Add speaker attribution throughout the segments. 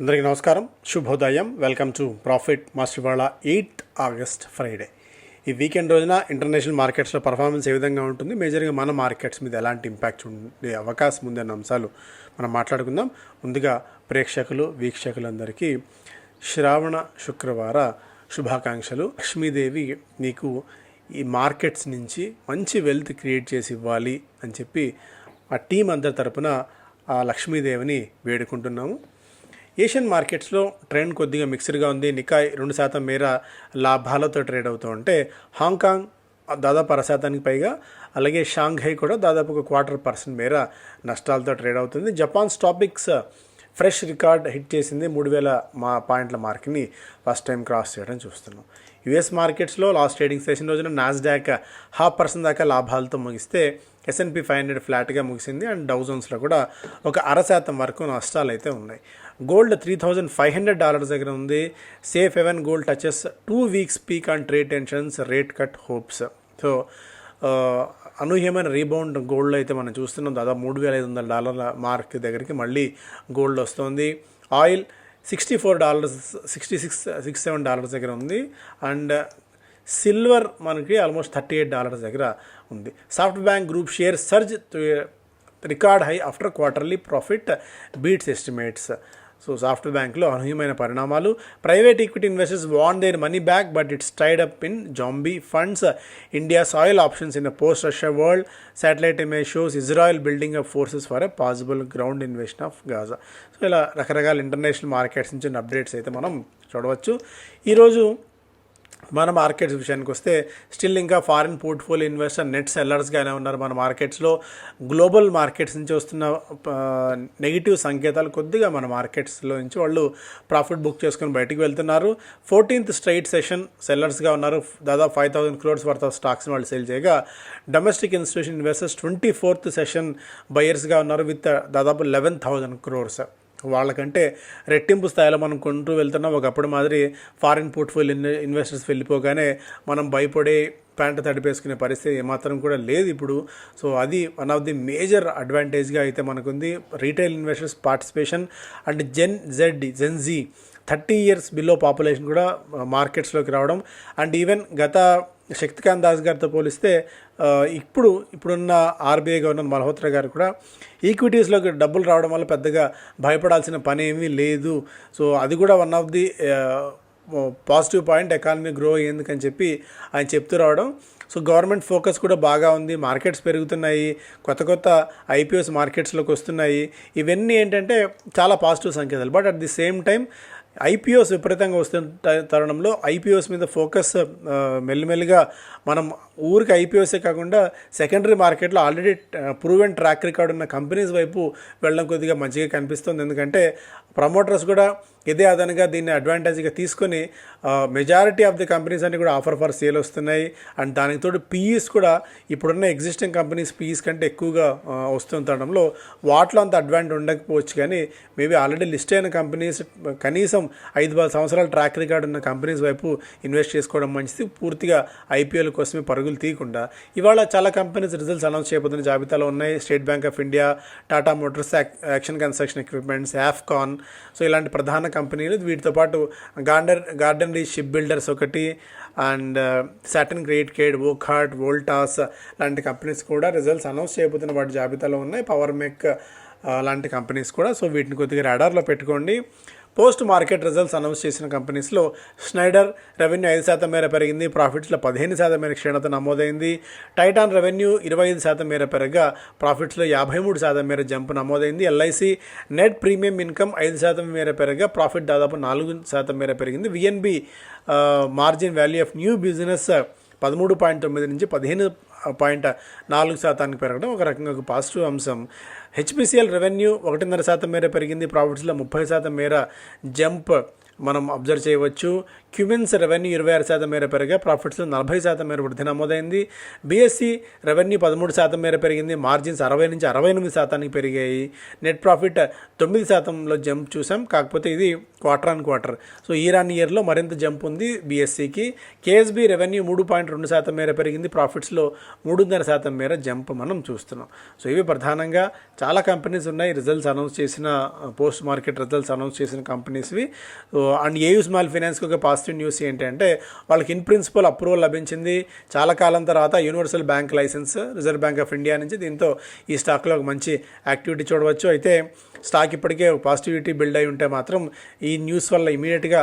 Speaker 1: అందరికీ నమస్కారం. శుభోదయం. వెల్కమ్ టు ప్రాఫిట్ మాస్టర్ ఇవాళ ఎయిత్ ఆగస్ట్ ఫ్రైడే ఈ వీకెండ్ రోజున ఇంటర్నేషనల్ మార్కెట్స్లో పర్ఫార్మెన్స్ ఏ విధంగా ఉంటుంది? మేజర్గా మన మార్కెట్స్ మీద ఎలాంటి ఇంపాక్ట్ ఉండే అవకాశం ఉందన్న అంశాలు మనం మాట్లాడుకుందాం. ముందుగా ప్రేక్షకులు వీక్షకులందరికీ శ్రావణ శుక్రవార శుభాకాంక్షలు. లక్ష్మీదేవి నీకు ఈ మార్కెట్స్ నుంచి మంచి వెల్త్ క్రియేట్ చేసి ఇవ్వాలి అని చెప్పి ఆ టీం అందరి తరపున ఆ లక్ష్మీదేవిని వేడుకుంటున్నాము. ఏషియన్ మార్కెట్స్లో ట్రెండ్ కొద్దిగా మిక్స్డ్గా ఉంది. నికాయ్ రెండు శాతం మేర లాభాలతో ట్రేడ్ అవుతూ ఉంటే హాంకాంగ్ దాదాపు అర శాతానికి పైగా అలాగే షాంఘై కూడా దాదాపు ఒక క్వార్టర్ పర్సెంట్ మేర నష్టాలతో ట్రేడ్ అవుతుంది. Japan TOPIX fresh record hit చేసింది. మూడు వేల మా పాయింట్ల మార్క్ని ఫస్ట్ టైం క్రాస్ చేయడం చూస్తున్నాం. యుఎస్ మార్కెట్స్లో లాస్ట్ ట్రేడింగ్ సెషన్ రోజున నాస్డాక్ హాఫ్ పర్సెంట్ దాకా లాభాలతో ముగిస్తే ఎస్ఎన్పి ఫైవ్ హండ్రెడ్ ఫ్లాట్గా ముగిసింది. అండ్ డౌజన్స్లో కూడా ఒక అర శాతం వరకు నష్టాలు అయితే ఉన్నాయి. Gold three thousand five hundred dollars దగ్గర ఉంది. Safe haven gold touches two weeks peak on trade tensions rate cut hopes so అనూహ్యమైన రీబౌండ్ గోల్డ్ అయితే మనం చూస్తున్నాం. దాదాపు మూడు వేల ఐదు వందల డాలర్ల మార్క్ దగ్గరికి మళ్ళీ గోల్డ్ వస్తుంది. Oil sixty four dollars sixty six six seven dollars దగ్గర ఉంది. అండ్ సిల్వర్ మనకి ఆల్మోస్ట్ థర్టీ ఎయిట్ డాలర్స్ దగ్గర ఉంది. Soft bank group share surge record high after quarterly profit beats estimates. So soft బ్యాంక్లో అనూహ్యమైన పరిణామాలు. Private equity investors want their money back but it's tied up in zombie funds. India soil options in post Russia world. Satellite image shows Israel building up forces for a possible ground invasion of Gaza. So ఇలా రకరకాల international markets నుంచి updates అయితే మనం చూడవచ్చు. ఈరోజు మన markets విషయానికి వస్తే స్టిల్ ఇంకా ఫారిన్ పోర్ట్ఫోలియో ఇన్వెస్టర్ నెట్ సెల్లర్స్గానే ఉన్నారు మన మార్కెట్స్లో. గ్లోబల్ మార్కెట్స్ నుంచి వస్తున్న నెగిటివ్ సంకేతాలు కొద్దిగా మన మార్కెట్స్లో నుంచి వాళ్ళు ప్రాఫిట్ బుక్ చేసుకుని బయటికి వెళ్తున్నారు. ఫోర్టీన్త్ స్ట్రైట్ సెషన్ సెల్లర్స్గా ఉన్నారు. దాదాపు five thousand crores worth of స్టాక్స్ని వాళ్ళు సేల్ చేయగా domestic institution investors twenty fourth session బయర్స్గా ఉన్నారు విత్ దాదాపు లెవెన్ థౌసండ్ క్రోర్స్. వాళ్ళకంటే రెట్టింపు స్థాయిలో మనం కొంటూ వెళ్తున్నాం ఒకప్పుడు మాదిరి ఫారిన్ పోర్ట్ఫోలియో ఇన్వెస్టర్స్ వెళ్ళిపోగానే మనం భయపడే ప్యాంట్ తడిపేసుకునే పరిస్థితి ఏమాత్రం కూడా లేదు ఇప్పుడు. సో అది వన్ ఆఫ్ ది మేజర్ అడ్వాంటేజ్గా అయితే మనకుంది. Retail investors participation and gen Z Z thirty years below population కూడా మార్కెట్స్లోకి రావడం. అండ్ ఈవెన్ గత శక్తికాంత్ దాస్ గారితో పోలిస్తే ఇప్పుడు ఇప్పుడున్న ఆర్బీఐ గవర్నర్ మల్హోత్రా గారు కూడా ఈక్విటీస్లోకి డబ్బులు రావడం వల్ల పెద్దగా భయపడాల్సిన పని ఏమీ లేదు. సో అది కూడా one of the positive point economy grow అయ్యేందుకని చెప్పి ఆయన చెప్తూ రావడం. సో గవర్నమెంట్ ఫోకస్ కూడా బాగా ఉంది. మార్కెట్స్ పెరుగుతున్నాయి. కొత్త కొత్త ఐపీఎస్ మార్కెట్స్లోకి వస్తున్నాయి. ఇవన్నీ ఏంటంటే చాలా పాజిటివ్ సంకేతాలు. But at the same time IPOs విపరీతంగా వస్తున్న త- తరుణంలో ఐపీఓస్ మీద ఫోకస్ మెల్లిమెల్లిగా మనం ఊరికి ఐపీఓసే కాకుండా సెకండరీ మార్కెట్లో ఆల్రెడీ ప్రూవెన్ ట్రాక్ రికార్డ్ ఉన్న కంపెనీస్ వైపు వెళ్ళడం కొద్దిగా మంచిగా కనిపిస్తుంది. ఎందుకంటే ప్రమోటర్స్ కూడా ఇదే అదనంగా దీన్ని అడ్వాంటేజ్గా తీసుకొని మెజారిటీ ఆఫ్ ది కంపెనీస్ అన్ని కూడా ఆఫర్ ఫర్ సేల్ వస్తున్నాయి. అండ్ దానికి తోడు పీఈస్ కూడా ఇప్పుడున్న ఎగ్జిస్టింగ్ కంపెనీస్ పీఈస్ కంటే ఎక్కువగా వస్తుండడంలో వాటిలో అంత అడ్వాంటేజ్ ఉండకపోవచ్చు. కానీ మేబీ ఆల్రెడీ లిస్ట్ అయిన కంపెనీస్ కనీసం ఐదు పది సంవత్సరాల ట్రాక్ రికార్డ్ ఉన్న కంపెనీస్ వైపు ఇన్వెస్ట్ చేసుకోవడం మంచిది. పూర్తిగా ఐపీఎల్ కోసమే పరుగులు తీయకుండా ఇవాళ చాలా కంపెనీస్ రిజల్ట్స్ అనౌన్స్ చేయబోతున్న జాబితాలో ఉన్నాయి. State Bank of India Tata Motors ac- Action Construction Equipments Afcons so ఇలాంటి ప్రధాన కంపెనీలు వీటితో పాటు Garden Garden Re ship builders ఒకటి and Satan great కేడ్ Wockhardt Voltas లాంటి కంపెనీస్ కూడా రిజల్ట్స్ అనౌన్స్ చేయబోతున్న వాటి జాబితాలో ఉన్నాయి. పవర్ మెక్ uh, లాంటి కంపెనీస్ కూడా. సో వీటిని కొద్దిగా రాడార్లో పెట్టుకోండి. పోస్ట్ మార్కెట్ రిజల్ట్స్ అనౌన్స్ చేసిన కంపెనీస్లో స్నైడర్ రెవెన్యూ ఐదు శాతం మేర పెరిగింది. ప్రాఫిట్స్లో పదిహేను శాతం మేర క్షీణత నమోదైంది. టైటాన్ రెవెన్యూ ఇరవై ఐదు శాతం మేర పెరగగా ప్రాఫిట్స్లో యాభై మూడు శాతం మేర జంప్ నమోదైంది. ఎల్ఐసి నెట్ ప్రీమియం ఇన్కమ్ ఐదు శాతం మేర పెరగగా ప్రాఫిట్ దాదాపు నాలుగు శాతం మేర పెరిగింది. VNB margin value of new business పదమూడు పాయింట్ తొమ్మిది నుంచి పదిహేను పాయింట్ నాలుగు శాతానికి పెరగడం ఒక రకంగా ఒక పాజిటివ్ అంశం. హెచ్పిసిఎల్ రెవెన్యూ ఒకటిన్నర శాతం మేర పెరిగింది. ప్రాఫిట్స్లో ముప్పై శాతం మేర జంప్ మనం అబ్జర్వ్ చేయవచ్చు. క్యూమిన్స్ రెవెన్యూ ఇరవై ఆరు శాతం మేర పెరిగా ప్రాఫిట్స్లో నలభై శాతం మేర వృద్ధి నమోదైంది. బీఎస్సీ రెవెన్యూ పదమూడు శాతం మేర పెరిగింది మార్జిన్స్ అరవై నుంచి అరవై ఎనిమిది శాతానికి పెరిగాయి. నెట్ ప్రాఫిట్ తొమ్మిది శాతంలో జంప్ చూసాం కాకపోతే ఇది quarter on quarter so year on ఇయర్లో మరింత జంప్ ఉంది బీఎస్సీకి కేఎస్బీ రెవెన్యూ మూడు పాయింట్ రెండు శాతం మేర పెరిగింది ప్రాఫిట్స్లో మూడున్నర శాతం మేర జంప్ మనం చూస్తున్నాం. సో ఇవి ప్రధానంగా చాలా కంపెనీస్ ఉన్నాయి రిజల్ట్స్ అనౌన్స్ చేసిన పోస్ట్ మార్కెట్ రిజల్ట్స్ అనౌన్స్ చేసిన కంపెనీస్వి సో అండ్ ఏయూ స్మాల్ ఫైనాన్స్కి ఒక పాజిటివ్ న్యూస్ ఏంటంటే వాళ్ళకి ఇన్ ప్రిన్సిపల్ అప్రూవల్ లభించింది. చాలా కాలం తర్వాత universal bank license Reserve Bank of India నుంచి దీంతో ఈ స్టాక్లో ఒక మంచి యాక్టివిటీ చూడవచ్చు. అయితే స్టాక్ ఇప్పటికే పాజిటివిటీ బిల్డ్ అయి ఉంటే మాత్రం ఈ న్యూస్ వల్ల ఇమీడియట్గా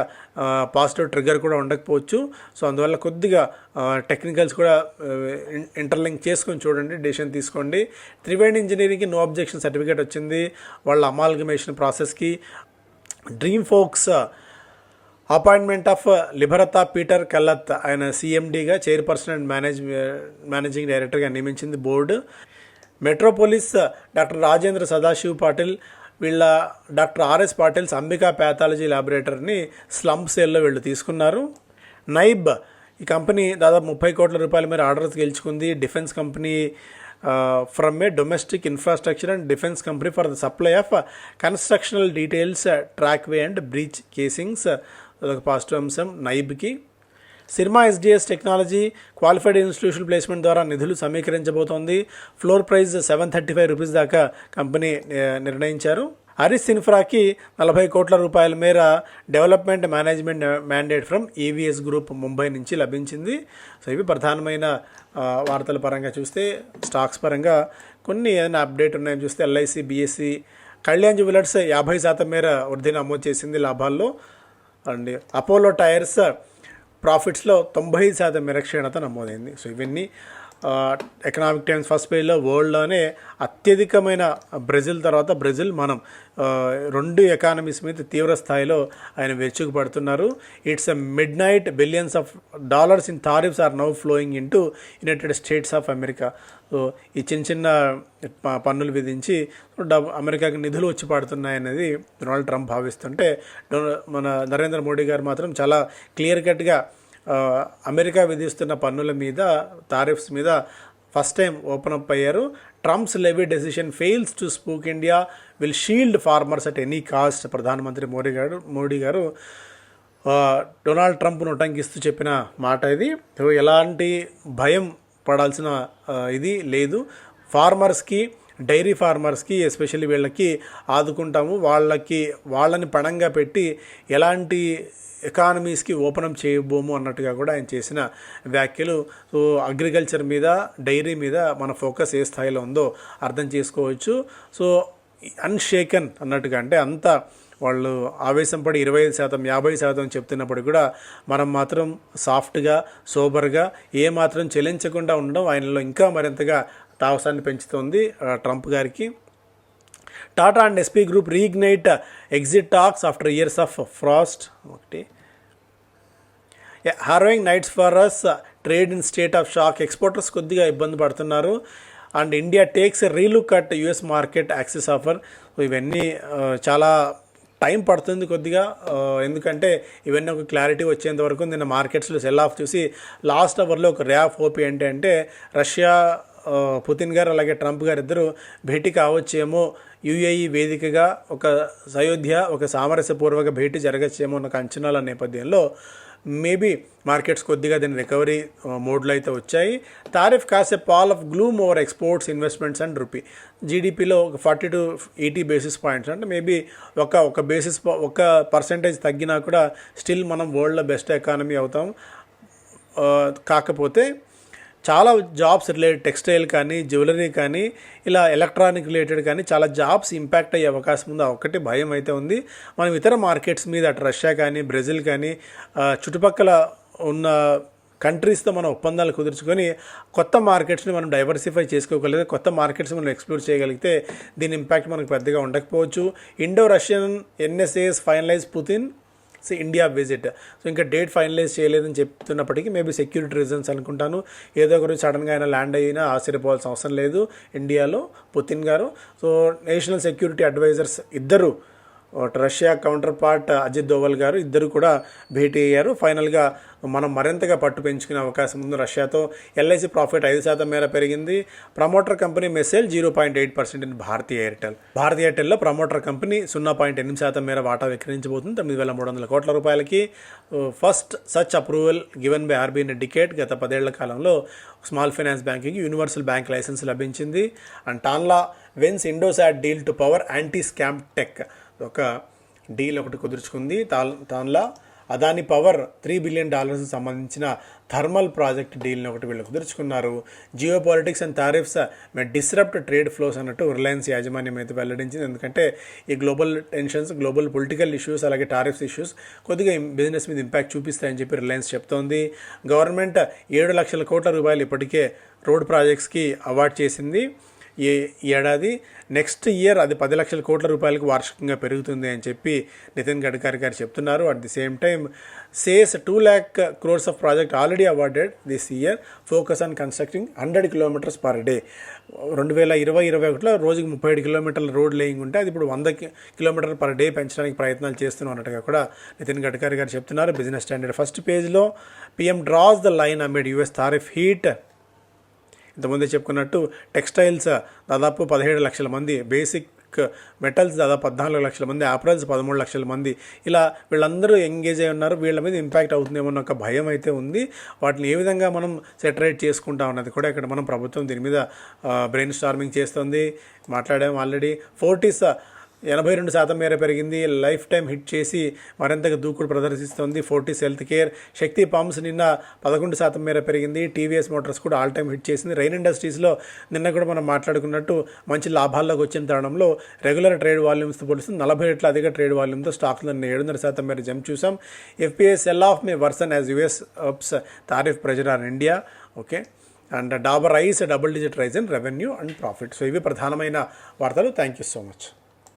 Speaker 1: పాజిటివ్ ట్రిగ్గర్ కూడా ఉండకపోవచ్చు. సో అందువల్ల కొద్దిగా టెక్నికల్స్ కూడా ఇంటర్లింక్ చేసుకొని చూడండి డెసిషన్ తీసుకోండి. త్రివేణి ఇంజనీరింగ్కి నో అబ్జెక్షన్ సర్టిఫికేట్ వచ్చింది. వాళ్ళ amalgamation ప్రాసెస్కి DreamFolks appointment of Liberatha Peter Kallat. ఆయన సీఎండీగా చైర్పర్సన్ అండ్ మేనేజ్ మేనేజింగ్ డైరెక్టర్గా నియమించింది board. Metropolis doctor Rajendra Sadashiv Patil వీళ్ళ doctor RS Patil's Ambika pathology ల్యాబొరేటరీని slump సేల్లో వీళ్ళు తీసుకున్నారు. నైబ్ ఈ కంపెనీ దాదాపు ముప్పై కోట్ల రూపాయల మేర ఆర్డర్స్ గెలుచుకుంది. Defence company from a domestic infrastructure and defence company for the supply of constructional details trackway and breach casings అదొక పాజిటివ్ అంశం. నైబ్కి cinema SDS technology qualified institution placement ద్వారా నిధులు సమీకరించబోతోంది. Floor price seven thirty five rupees దాకా company నిర్ణయించారు. హరిస్ ఇన్ఫ్రాకి నలభై కోట్ల రూపాయల మేర development management mandate from EVS group Mumbai నుంచి లభించింది. సో ఇవి ప్రధానమైన వార్తల పరంగా చూస్తే స్టాక్స్ పరంగా కొన్ని ఏదైనా అప్డేట్ ఉన్నాయని చూస్తే ఎల్ఐసి బీఎస్సీ కళ్యాణ్ జ్యువెలర్స్ యాభై శాతం మేర వృద్ధి నమోదు చేసింది లాభాల్లో. అండ్. అపోలో టైర్స్ ప్రాఫిట్స్లో తొంభై శాతం మేర క్షీణత నమోదైంది. సో ఇవన్నీ ఎకనామిక్ టైమ్స్ ఫస్ట్ పేజ్లో వరల్డ్లోనే అత్యధికమైన బ్రెజిల్ తర్వాత బ్రెజిల్ మనం రెండు ఎకానమీస్ మీద తీవ్ర స్థాయిలో ఆయన వెచ్చుకుపడుతున్నారు. It's a midnight billions of dollars in tariffs are now flowing into United States of America so ఈ చిన్న చిన్న ప- పన్నులు విధించి డబ్ అమెరికాకి నిధులు వచ్చి పడుతున్నాయనేది డొనాల్డ్ ట్రంప్ భావిస్తుంటే మన నరేంద్ర మోడీ గారు మాత్రం చాలా క్లియర్ కట్గా అమెరికా విధిస్తున్న పన్నుల మీద టారిఫ్స్ మీద ఫస్ట్ టైం ఓపెన్ అప్ అయ్యారు. Trump's levy decision fails to spook India will shield farmers at any cost ప్రధానమంత్రి మోడీ గారు మోడీ గారు. డొనాల్డ్ ట్రంప్ను ఉటంకిస్తూ చెప్పిన మాట ఇది. ఎలాంటి భయం పడాల్సిన ఇది లేదు. ఫార్మర్స్కి డైరీ ఫార్మర్స్కి ఎస్పెషల్లీ వీళ్ళకి ఆదుకుంటాము. వాళ్ళకి వాళ్ళని పణంగా పెట్టి ఎలాంటి ఎకానమీస్కి ఓపెనం చేయబోము అన్నట్టుగా కూడా ఆయన చేసిన వ్యాఖ్యలు. సో అగ్రికల్చర్ మీద డైరీ మీద మన ఫోకస్ ఏ స్థాయిలో ఉందో అర్థం చేసుకోవచ్చు. సో అన్షేకన్ అన్నట్టుగా అంటే అంత వాళ్ళు ఆవేశం పడి ఇరవై ఐదు శాతం యాభై శాతం చెప్తున్నప్పుడు కూడా మనం మాత్రం సాఫ్ట్గా సోబర్గా ఏ మాత్రం చెల్లించకుండా ఉండడం ఆయనలో ఇంకా మరింతగా తావసాన్ని పెంచుతోంది ఆ, ట్రంప్ గారికి. Tata and SP group reignite exit talks after years of frost. ఒకటి. Harrowing nights for US trade in state of shock exporters కొద్దిగా ఇబ్బంది పడుతున్నారు. And India takes relook at US market access offer ఇవన్నీ చాలా time పడుతుంది కొద్దిగా. ఎందుకంటే ఇవన్నీ ఒక క్లారిటీ వచ్చేంత వరకు నిన్న మార్కెట్స్లో సెల్ ఆఫ్ చూసి లాస్ట్ అవర్లో ఒక ర్యాఫ్ హోప్ ఏంటంటే రష్యా పుతిన్ గారు అలాగే ట్రంప్ గారు ఇద్దరు భేటీ కావచ్చేమో యుఏఈ వేదికగా ఒక సయోధ్య ఒక సామరస్యపూర్వక భేటీ జరగచ్చేమో అన్న అంచనాల నేపథ్యంలో మేబీ మార్కెట్స్ కొద్దిగా దీని రికవరీ మోడ్లో అయితే వచ్చాయి. Tariff casts pall of gloom over exports investments and rupee. జీడిపిలో ఒక forty to eighty basis points అంటే మేబీ ఒక ఒక బేసిస్ ఒక పర్సంటేజ్ తగ్గినా కూడా స్టిల్ మనం వరల్డ్లో బెస్ట్ ఎకానమీ అవుతాం. కాకపోతే చాలా జాబ్స్ రిలేటెడ్ టెక్స్టైల్ కానీ జ్యువెలరీ కానీ ఇలా ఎలక్ట్రానిక్ రిలేటెడ్ కానీ చాలా జాబ్స్ ఇంపాక్ట్ అయ్యే అవకాశం ఉంది. ఆ ఒక్కటి భయం అయితే ఉంది. మనం ఇతర మార్కెట్స్ మీద అటు రష్యా కానీ బ్రెజిల్ కానీ చుట్టుపక్కల ఉన్న కంట్రీస్తో మనం ఒప్పందాలు కుదుర్చుకొని కొత్త మార్కెట్స్ని మనం డైవర్సిఫై చేసుకోగలిగితే కొత్త మార్కెట్స్ మనం ఎక్స్ప్లోర్ చేయగలిగితే దీని ఇంపాక్ట్ మనకు పెద్దగా ఉండకపోవచ్చు. Indo Russian NSAs finalize Putin so India visit. So ఇంకా డేట్ ఫైనలైజ్ చేయలేదని చెప్తున్నప్పటికీ మేబీ సెక్యూరిటీ రీజన్స్ అనుకుంటాను. ఏదో ఒకరు సడన్గా అయినా ల్యాండ్ అయినా ఆశ్చర్యపోవాల్సిన అవసరం లేదు ఇండియాలో. పుతిన్ గారు. సో నేషనల్ సెక్యూరిటీ అడ్వైజర్స్ ఇద్దరు Russia counterpart Ajit Doval గారు ఇద్దరు కూడా భేటీ అయ్యారు. ఫైనల్గా మనం మరింతగా పట్టు పెంచుకునే అవకాశం ఉంది రష్యాతో. ఎల్ఐసి ప్రాఫిట్ ఐదు శాతం మేర పెరిగింది. Promoter company మెసేల్ zero point eight percent in Bharti Airtel Bharti ఎయిర్టెల్లో promoter company సున్నా పాయింట్ ఎనిమిది శాతం మేర వాటా విక్రయించబోతుంది. తొమ్మిది వేల మూడు వందల కోట్ల రూపాయలకి. First such approval given by RBI in decade గత పదేళ్ళ కాలంలో small finance banking universal bank license లభించింది. And Tanla wins Indosat deal to power anti scam tech ఒక డీల్ ఒకటి కుదుర్చుకుంది. తాన్ Tanla Adani Power three billion dollars సంబంధించిన thermal project డీల్ని ఒకటి వీళ్ళు కుదుర్చుకున్నారు. Geopolitics and tariffs disrupt trade flows అన్నట్టు Reliance యాజమాన్యం అయితే వెల్లడించింది. ఎందుకంటే ఈ global tensions global political issues అలాగే టారిఫ్స్ ఇష్యూస్ కొద్దిగా బిజినెస్ మీద ఇంపాక్ట్ చూపిస్తాయని చెప్పి రిలయన్స్ చెప్తోంది. గవర్నమెంట్ ఏడు లక్షల కోట్ల రూపాయలు ఇప్పటికే రోడ్ ప్రాజెక్ట్స్కి అవార్డ్ చేసింది. ఈ ఏడాది నెక్స్ట్ ఇయర్ అది పది లక్షల కోట్ల రూపాయలకు వార్షికంగా పెరుగుతుంది అని చెప్పి నితిన్ గడ్కరీ గారు చెప్తున్నారు. At the same time says two lakh crores of project already awarded this year focus on constructing hundred kilometres per day రెండు వేల ఇరవై ఇరవై ఒకటిలో రోజుకి ముప్పై ఏడు కిలోమీటర్ల రోడ్ లేయింగ్ ఉంటే అది ఇప్పుడు వంద కిలోమీటర్ పర్ డే పెంచడానికి ప్రయత్నాలు చేస్తున్నాం అన్నట్టుగా కూడా నితిన్ గడ్కరీ గారు చెప్తున్నారు. బిజినెస్ స్టాండర్డ్ ఫస్ట్ పేజ్లో PM draws the line amid US tariff heat ఇంతకుముందే చెప్పుకున్నట్టు టెక్స్టైల్స్ దాదాపు పదిహేడు లక్షల మంది బేసిక్ మెటల్స్ దాదాపు పద్నాలుగు లక్షల మంది ఆపరల్స్ పదమూడు లక్షల మంది. ఇలా వీళ్ళందరూ ఎంగేజ్ అయి ఉన్నారు. వీళ్ళ మీద ఇంపాక్ట్ అవుతుందేమో అన్న ఒక భయం అయితే ఉంది. వాటిని ఏ విధంగా మనం సెటరేట్ చేసుకుంటాం అన్నది కూడా ఇక్కడ మనం ప్రభుత్వం దీని మీద బ్రెయిన్ స్టార్మింగ్ చేస్తుంది. మాట్లాడాము ఆల్రెడీ. ఫోర్టీస్ ఎనభై రెండు శాతం మేర పెరిగింది. లైఫ్ టైం హిట్ చేసి మరింతగా దూకుడు ప్రదర్శిస్తోంది. Fortis healthcare. శక్తి పంప్స్ నిన్న పదకొండు శాతం మేర పెరిగింది. టీవీఎస్ మోటార్స్ కూడా ఆల్ టైం హిట్ చేసింది. రైన్ ఇండస్ట్రీస్లో నిన్న కూడా మనం మాట్లాడుకున్నట్టు మంచి లాభాల్లోకి వచ్చిన తరుణంలో రెగ్యులర్ ట్రేడ్ వాల్యూమ్స్తో పోలిస్తే నలభై రెట్ల అధిక ట్రేడ్ వాల్యూమ్తో స్టాక్లో నిన్న ఏడున్నర శాతం మేర జంప్ చూసాం. FPIs sell off may worsen as US ups tariff pressure on India. Okay. And Dabur rise double digit rise in revenue and profit. So ఇవి ప్రధానమైన వార్తలు. Thank you so much.